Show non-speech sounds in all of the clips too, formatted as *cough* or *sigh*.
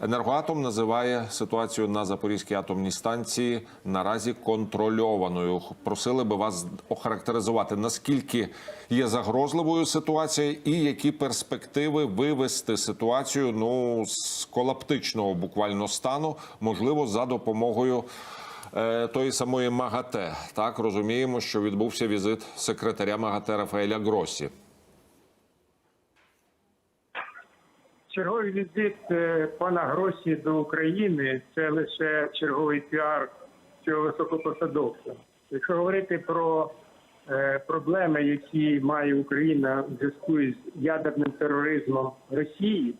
Енергоатом називає ситуацію на Запорізькій атомній станції наразі контрольованою. Просили би вас охарактеризувати, наскільки є загрозливою ситуація, і які перспективи вивести ситуацію ну з колаптичного буквально стану, можливо, за допомогою е, тої самої МАГАТЕ. Так розуміємо, що відбувся візит секретаря МАГАТЕ Рафаеля Гросі. Черговий візит е, пана Гросі до України це лише черговий піар цього високопосадовця. Якщо говорити про е, проблеми, які має Україна в зв'язку з ядерним тероризмом Росії,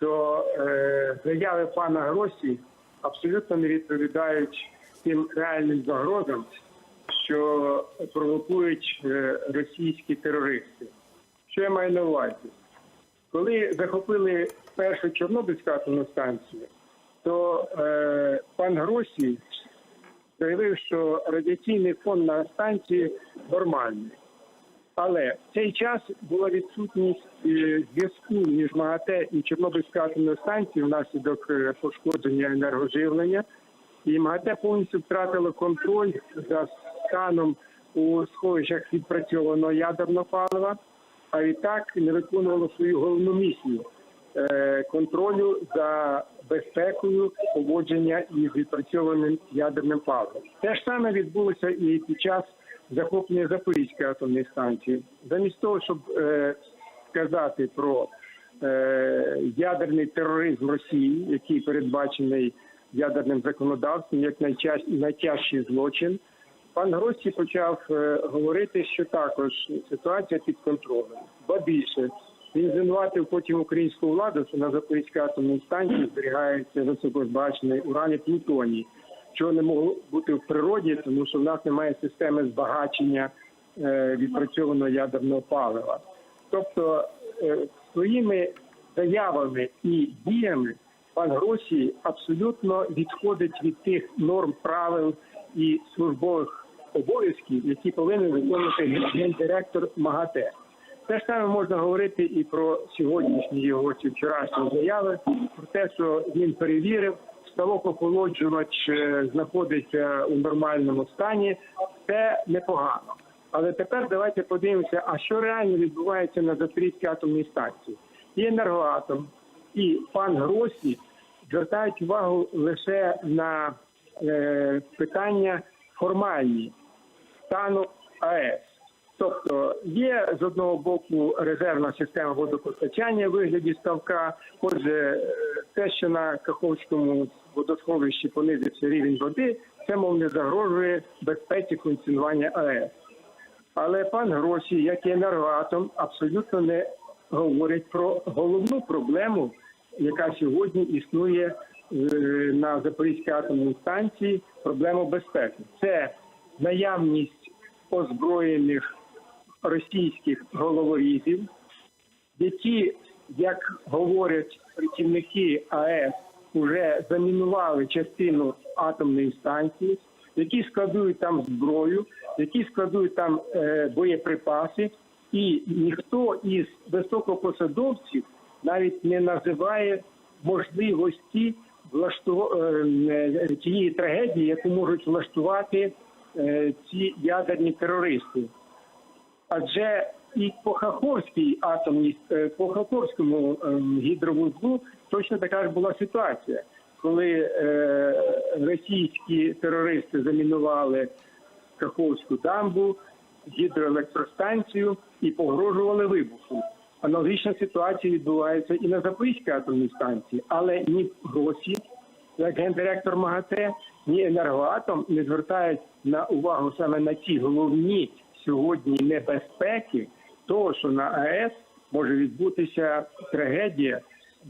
то е, заяви пана Гросі абсолютно не відповідають тим реальним загрозам, що провокують російські терористи. Що я маю на увазі? Коли захопили першу Чорнобильську атомну станцію, то е, пан Гросі заявив, що радіаційний фон на станції нормальний. Але в цей час була відсутність е, зв'язку між МАГАТЕ і Чорнобильською атомною станцією внаслідок е, пошкодження енергоживлення. І МАГАТЕ повністю втратило контроль за станом у сховищах відпрацьованого ядерного палива, а відтак не виконувало свою головну місію е, контролю за безпекою поводження із відпрацьованим ядерним паливом. Те ж саме відбулося і під час захоплення Запорізької атомної станції. Замість того, щоб е, сказати про е, ядерний тероризм Росії, який передбачений ядерним законодавством як найтяжчий злочин. Пан Гросі почав е, говорити, що також ситуація під контролем. Ба більше він звинуватив потім українську владу, що на Запорізькій атомній станції зберігається високозбагачений уран і плутоній, чого не могло бути в природі, тому що в нас немає системи збагачення е, відпрацьованого ядерного палива. Тобто е, своїми заявами і діями пан Гросі абсолютно відходить від тих норм правил і службових обов'язків, які повинен виконувати гендиректор МАГАТЕ. Те ж саме можна говорити і про сьогоднішні його чи вчорашні заяви, про те, що він перевірив, ставок охолоджувач е, знаходиться у нормальному стані. Це непогано. Але тепер давайте подивимося, а що реально відбувається на Запорізькій атомній станції. І енергоатом, і пан Гросі звертають увагу лише на е, питання формальні стану АЕС. Тобто є з одного боку резервна система водопостачання в вигляді ставка. Отже, те, що на Каховському водосховищі понизився рівень води, це мов не загрожує безпеці функціонування АЕС. Але пан Гросі, як і енергоатом, абсолютно не говорить про головну проблему, яка сьогодні існує на Запорізькій атомній станції, проблему безпеки. Це наявність озброєних російських головорізів, які, як говорять працівники АЕС, вже замінували частину атомної станції, які складують там зброю, які складують там е, боєприпаси, і ніхто із високопосадовців навіть не називає можливості влашту... е, тієї трагедії, яку можуть влаштувати е, ці ядерні терористи. Адже і по Хаховській атомній е, по Хаховському гідровузлу точно така ж була ситуація, коли е, російські терористи замінували Каховську дамбу, гідроелектростанцію і погрожували вибухом. Аналогічна ситуація відбувається і на Запорізькій атомній станції, але ні гроші, як гендиректор МАГАТЕ, ні енергоатом не звертають на увагу саме на ті головні сьогодні небезпеки, того, що на АЕС може відбутися трагедія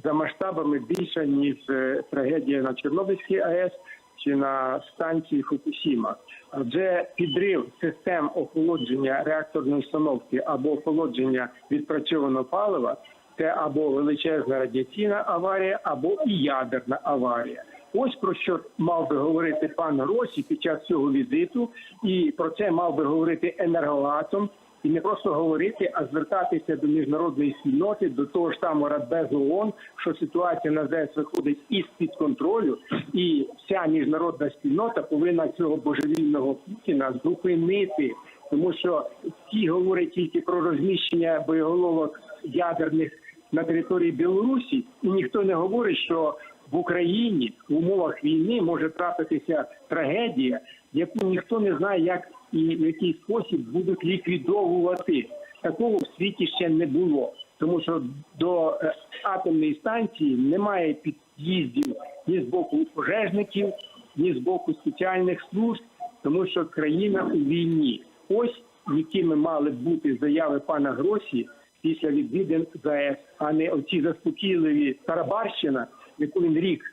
за масштабами більша ніж е, трагедія на Чорнобильській АЕС чи на станції Фукусіма. Адже підрив систем охолодження реакторної установки або охолодження відпрацьованого палива це або величезна радіаційна аварія, або і ядерна аварія. Ось про що мав би говорити пан Росі під час цього візиту, і про це мав би говорити енергоатом, і не просто говорити, а звертатися до міжнародної спільноти, до того ж самого Радбезу ООН, що ситуація на ЗС виходить із під контролю, і вся міжнародна спільнота повинна цього божевільного Путіна зупинити, тому що ті говорять тільки про розміщення боєголовок ядерних на території Білорусі, і ніхто не говорить, що в Україні в умовах війни може трапитися трагедія, яку ніхто не знає, як і в який спосіб будуть ліквідовувати. Такого в світі ще не було, тому що до е, атомної станції немає під'їздів ні з боку пожежників, ні з боку спеціальних служб, тому що країна у війні. Ось якими мали бути заяви пана Гросі після відвідин ЗАЕС, а не оці заспокійливі Тарабарщина, яку він рік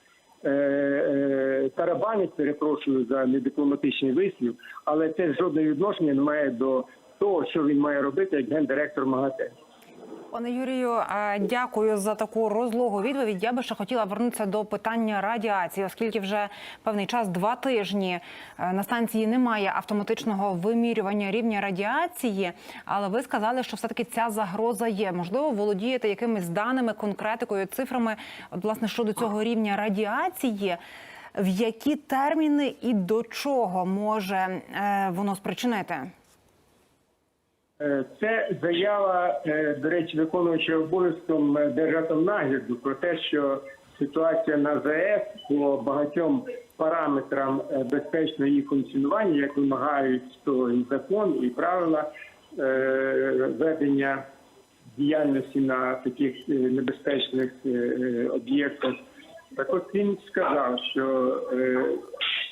е, е, тарабанить, перепрошую за недипломатичний вислів, але це жодного відношення не має до того, що він має робити як гендиректор МАГАТЕ. Пане Юрію, дякую за таку розлогу відповідь. Я би ще хотіла вернутися до питання радіації, оскільки вже певний час, два тижні е, на станції немає автоматичного вимірювання рівня радіації. Але ви сказали, що все таки ця загроза є. Можливо, володієте якимись даними, конкретикою, цифрами, от, власне, щодо цього рівня радіації. В які терміни і до чого може е, воно спричинити? Е, Це заява, е, до речі, виконуючого обов'язком е, Держатомнагляду про те, що ситуація на ЗАЕС по багатьом параметрам безпечного її функціонування, як вимагають то і закон і правила ведення діяльності на таких небезпечних об'єктах. Так от він сказав, що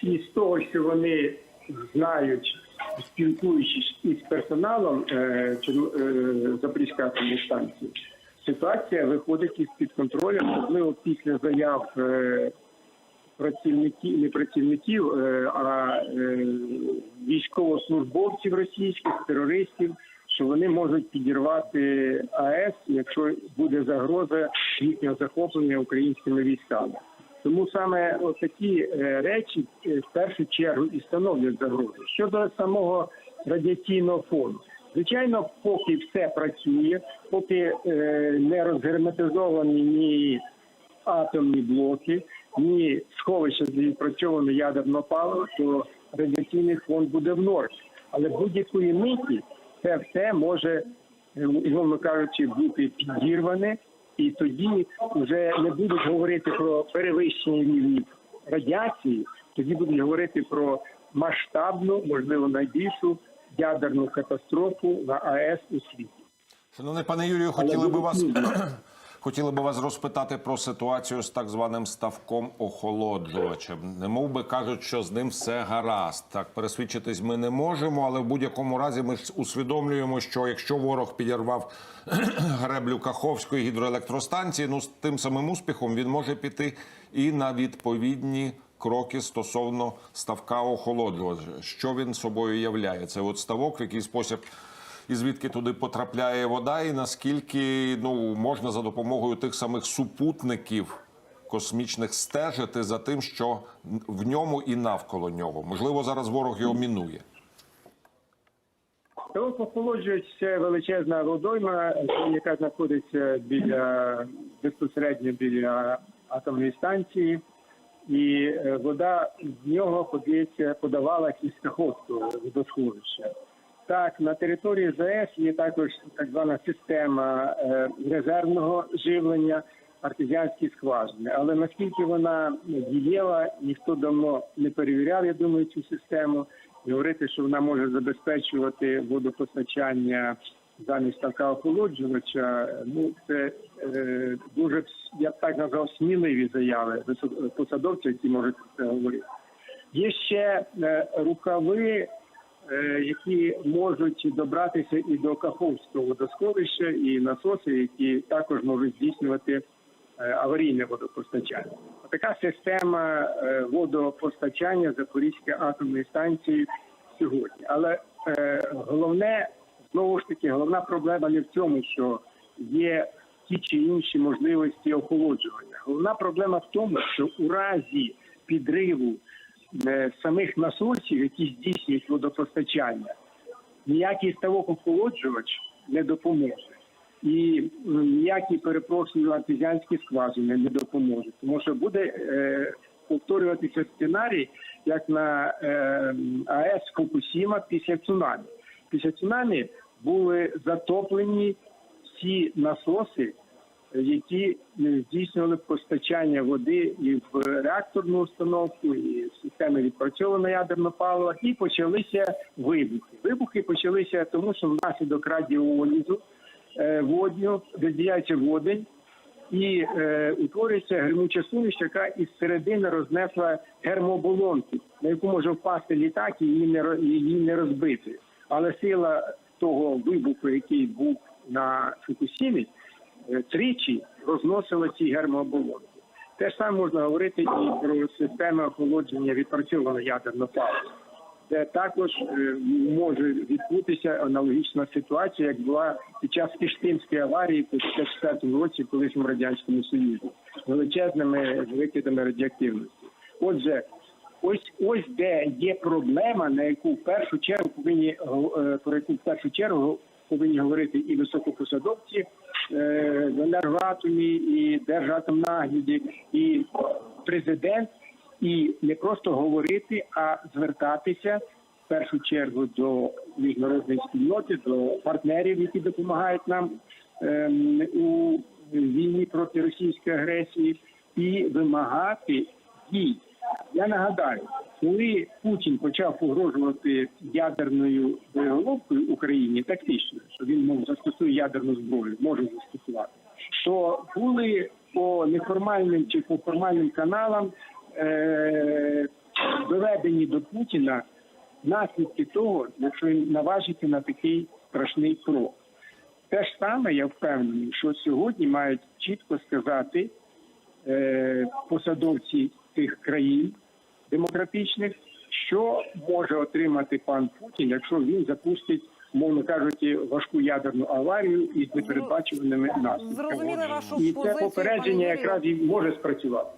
із того, що вони знають, спілкуючись із персоналом е, е, Запорізької атомної станції, ситуація виходить із під контролю, особливо після заяв е, працівників, не працівників, а військовослужбовців російських, терористів, що вони можуть підірвати АЕС, якщо буде загроза їхнього захоплення українськими військами. Тому саме такі речі е, в першу чергу і становлять загрозу. Щодо самого радіаційного фону, звичайно, поки все працює, поки е, не розгерметизовані ні атомні блоки, ні сховища для відпрацьованого ядерного палива, то радіаційний фон буде в нормі. Але будь-якої миті це все може, е, умовно кажучи, бути підірване, і тоді вже не будуть говорити про перевищення рівнів радіації, тоді будуть говорити про масштабну, можливо, найбільшу ядерну катастрофу на АЕС у світі. Шановний пане Юрію, хотіли би вас. Хотіли би вас розпитати про ситуацію з так званим ставком охолоджувачем. Не мов би кажуть, що з ним все гаразд. Так пересвідчитись ми не можемо, але в будь-якому разі ми ж усвідомлюємо, що якщо ворог підірвав *clears throat* греблю Каховської гідроелектростанції, ну з тим самим успіхом він може піти і на відповідні. Кроки стосовно ставка охолоджувача, що він собою являє? Це от ставок, в який спосіб і звідки туди потрапляє вода, і наскільки ну можна за допомогою тих самих супутників космічних стежити за тим, що в ньому і навколо нього. Можливо, зараз ворог його мінує. Охолоджувач – це величезна водойма, яка знаходиться біля безпосередньо біля атомної станції, і е, вода з нього подається, подавалася із Каховського водосховища. Так, на території ЗАЕС є також так звана система е, резервного живлення артезіанські скважини. Але наскільки вона дієва, ніхто давно не перевіряв, я думаю, цю систему. Говорити, що вона може забезпечувати водопостачання замість ставка охолоджувача, ну це е, дуже я б так назвав сміливі заяви посадовців, які можуть це говорити. Є ще е, рукави, які можуть добратися і до Каховського водосховища, і насоси, які також можуть здійснювати е, аварійне водопостачання. Така система е, водопостачання Запорізької атомної станції сьогодні. Але е, головне знову ж таки, головна проблема не в цьому, що є ті чи інші можливості охолоджування. Головна проблема в тому, що у разі підриву е, самих насосів, які здійснюють водопостачання, ніякий ставок охолоджувач не допоможе. І ніякі перепрошую артезіанські скважини не допоможуть, тому що буде е, повторюватися сценарій, як на е, АЕС Фукусіма після цунамі. Після цунамі були затоплені всі насоси, е, які здійснювали постачання води і в реакторну установку, і в системи відпрацьованого ядерного палива, і почалися вибухи. Вибухи почалися тому, що внаслідок радіолізу е, водню розділяється водень і е, утворюється гримуча суміш, яка із середини рознесла гермоболонку, на яку може впасти літак і її не її не розбити. Але сила того вибуху, який був на Фукусімі, тричі розносила ці гермооболонки. Те ж саме можна говорити і про системи охолодження відпрацьованого ядерного палива де також е, може відбутися аналогічна ситуація, як була під час Киштинської аварії у 1954 році в колишньому радянському союзі з величезними викидами радіоактивності. Отже, ось ось де є проблема, на яку в першу чергу повинні е, про яку в першу чергу повинні говорити і високопосадовці е, в енергоатомі, і Держатомнагляді, і президент і не просто говорити, а звертатися в першу чергу до міжнародної спільноти, до партнерів, які допомагають нам ем, у війні проти російської агресії, і вимагати дій. Я нагадаю, коли Путін почав погрожувати ядерною боєголовкою Україні тактично, що він мов застосує ядерну зброю, може застосувати, то були по неформальним чи по формальним каналам е- доведені до Путіна наслідки того, якщо він наважиться на такий страшний крок. Те ж саме я впевнений, що сьогодні мають чітко сказати е, посадовці тих країн демократичних, що може отримати пан Путін, якщо він запустить, мовно кажучи, важку ядерну аварію із непередбачуваними наслідками. Зрозуміли вашу І це попередження якраз і може спрацювати.